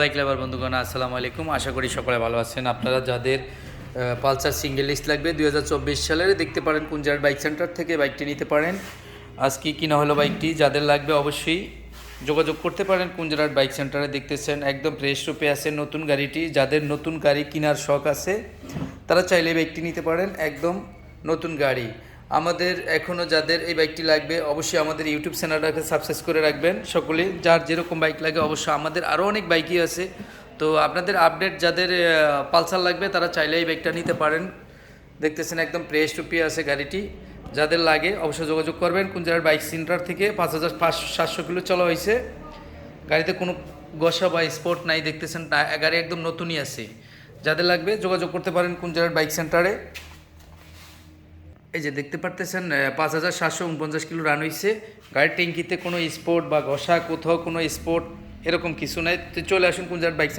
Bike লাভার বন্ধুগণ, আসসালামু আলাইকুম। আশা করি সকলে ভালো আছেন। আপনারা যাদের পালসার সিঙ্গেল লিস্ট লাগবে, দুই সালের, দেখতে পারেন কুঞ্জার বাইক সেন্টার থেকে বাইকটি নিতে পারেন। আজকে কিনা হলো বাইকটি যাদের লাগবে অবশ্যই যোগাযোগ করতে পারেন কুঞ্জার বাইক সেন্টারে দেখতেছেন। একদম ফ্রেশ রূপে আছে নতুন গাড়িটি। যাদের নতুন গাড়ি কেনার শখ আছে, তারা চাইলে বাইকটি নিতে পারেন। একদম নতুন গাড়ি। আমাদের এখনও যাদের এই বাইকটি লাগবে, অবশ্যই আমাদের ইউটিউব চ্যানেলটাকে সাবস্ক্রাইব করে রাখবেন। সকলেই যার যেরকম বাইক লাগে, অবশ্যই আমাদের আরও অনেক বাইকই আছে। তো আপনাদের আপডেট যাদের পালসার লাগবে, তারা চাইলে এই বাইকটা নিতে পারেন। দেখতেছেন একদম প্রেস টুপি আছে গাড়িটি। যাদের লাগে, অবশ্যই যোগাযোগ করবেন। কুঞ্জার বাইক সেন্টার থেকে পাঁচ হাজার পাঁচশো সাতশো কিলো চলা হয়েছে। গাড়িতে কোনো গসা বা স্পট নাই, দেখতেছেন গাড়ি একদম নতুনই আছে। যাদের লাগবে, যোগাযোগ করতে পারেন কুঞ্জার বাইক সেন্টারে এই যে দেখতে পারতেছেন পাঁচ হাজার সাতশো উনপঞ্চাশ কিলো রান হয়েছে গাড়ির ট্যাঙ্কিতে কোনো স্পোর্ট বা ঘষা, কোথাও কোনো স্পোর্ট এরকম কিছু নাই। তো চলে আসুন কুঞ্জার বাইক